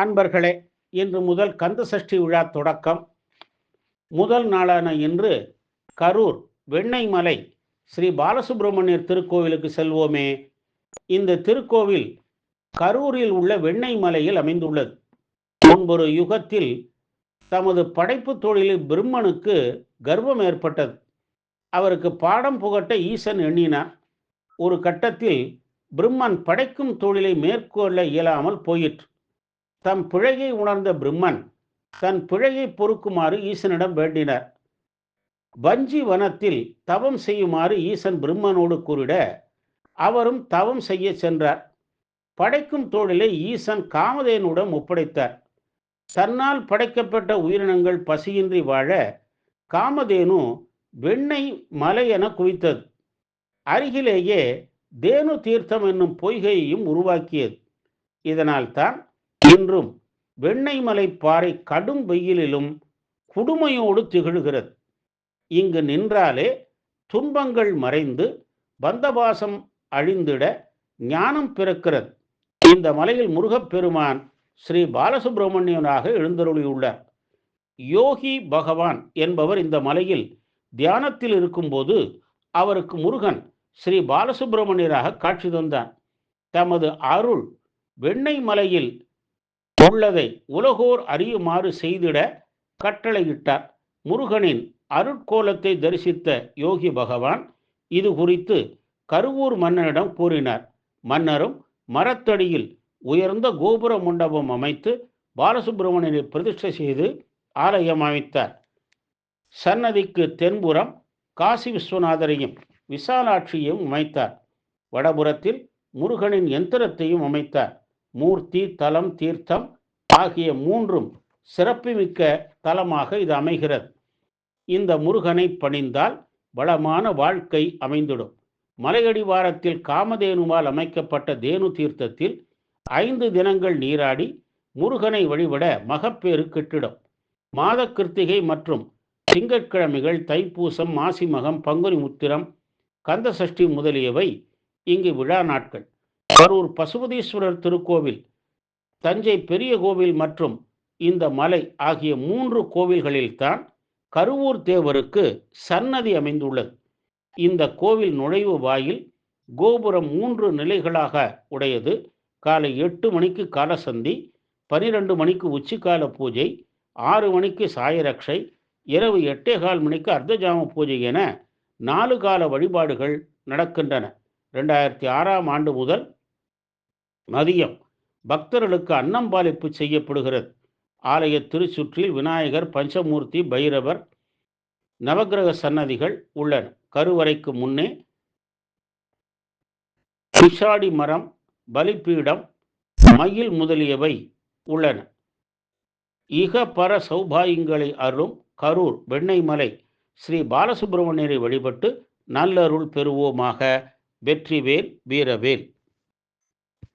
அன்பர்களே இன்று முதல் கந்த சஷ்டி விழா தொடக்கம். முதல் நாளான இன்று கரூர் வெண்ணெய்மலை ஸ்ரீ பாலசுப்பிரமணியர் திருக்கோவிலுக்கு செல்வோமே. இந்த திருக்கோவில் கரூரில் உள்ள வெண்ணெய் மலையில் அமைந்துள்ளது. முன்பொரு யுகத்தில் தமது படைப்பு தொழிலில் பிரம்மனுக்கு கர்வம் ஏற்பட்டது. அவருக்கு பாடம் புகட்ட ஈசன் எண்ணினார். ஒரு கட்டத்தில் பிரம்மன் படைக்கும் தொழிலை மேற்கொள்ள இயலாமல் போயிற்று. தம் பிழையை உணர்ந்த பிரம்மன் தன் பிழையை பொறுக்குமாறு ஈசனிடம் வேண்டினர். வஞ்சி வனத்தில் தவம் செய்யுமாறு ஈசன் பிரம்மனோடு கூறிட அவரும் தவம் செய்ய சென்றார். படைக்கும் தொழிலை ஈசன் காமதேனுடன் ஒப்படைத்தார். தன்னால் படைக்கப்பட்ட உயிரினங்கள் பசியின்றி வாழ காமதேனு வெண்ணெய் மலை என குவித்தது. அருகிலேயே தேனு தீர்த்தம் என்னும் பொய்கையையும் உருவாக்கியது. இதனால் தான் இன்றும் வெண்ணெய்மலை பாறை கடும் வெயிலிலும் குடுமையோடு திகழ்கிறது. இங்கு நின்றாலே துன்பங்கள் மறைந்து பந்தபாசம் அழிந்திட ஞானம் பிறக்கிறது. இந்த மலையில் முருகப்பெருமான் ஸ்ரீ பாலசுப்பிரமணியனாக எழுந்தருளியுள்ளார். யோகி பகவான் என்பவர் இந்த மலையில் தியானத்தில் இருக்கும்போது அவருக்கு முருகன் ஸ்ரீ பாலசுப்பிரமணியராக காட்சி தந்தான். தமது அருள் வெண்ணெய் மலையில் உள்ளதை உலகோர் அறியுமாறு செய்திட கட்டளையிட்டார். முருகனின் அருட்கோலத்தை தரிசித்த யோகி பகவான் இது குறித்து கருவூர் மன்னனிடம் கூறினார். மன்னரும் மரத்தடியில் உயர்ந்த கோபுர மண்டபம் அமைத்து பாலசுப்பிரமணியனை பிரதிஷ்டை செய்து ஆலயம் அமைத்தார். சன்னதிக்கு தென்புறம் காசி விஸ்வநாதரையும் விசாலாட்சியையும் அமைத்தார். வடபுறத்தில் முருகனின் எந்திரத்தையும் அமைத்தார். மூர்த்தி தலம் தீர்த்தம் ஆகிய மூன்றும் சிறப்புமிக்க தலமாக இது அமைகிறது. இந்த முருகனை பணிந்தால் வளமான வாழ்க்கை அமைந்துடும். மலையடிவாரத்தில் காமதேனுவால் அமைக்கப்பட்ட தேனு தீர்த்தத்தில் ஐந்து தினங்கள் நீராடி முருகனை வழிபட மகப்பேறு கிட்டிடும். மாத கிருத்திகை மற்றும் திங்கட்கிழமைகள் தைப்பூசம் மாசிமகம் பங்குனி முத்திரம் கந்தசஷ்டி முதலியவை இங்கு விழா நாட்கள். கரூர் பசுபதீஸ்வரர் திருக்கோவில் தஞ்சை பெரிய கோவில் மற்றும் இந்த மலை ஆகிய மூன்று கோவில்களில்தான் கருவூர் தேவருக்கு சன்னதி அமைந்துள்ளது. இந்த கோவில் நுழைவு வாயில் கோபுரம் மூன்று நிலைகளாக உடையது. காலை எட்டு மணிக்கு காலசந்தி பனிரெண்டு மணிக்கு உச்சிக்கால பூஜை ஆறு மணிக்கு சாயரக்ஷை இரவு எட்டே கால் மணிக்கு அர்த்தஜாம பூஜை என நாலு கால வழிபாடுகள் நடக்கின்றன. ரெண்டாயிரத்தி ஆறாம் ஆண்டு முதல் மதியம். பக்தர்களுக்கு அன்னம்பாலிப்பு செய்யப்படுகிறது. ஆலய திருச்சுற்றில் விநாயகர் பஞ்சமூர்த்தி பைரவர் நவக்கிரக சன்னதிகள் உள்ளன. கருவறைக்கு முன்னே பிஷாடி மரம் பலிப்பீடம் மயில் முதலியவை உள்ளன. இக பர சௌபாயங்களை அருளும் கரூர் வெண்ணெய்மலை ஸ்ரீ பாலசுப்பிரமணியரை வழிபட்டு நல்லருள் பெறுவோமாக. வெற்றிவேல் வீரவேல்.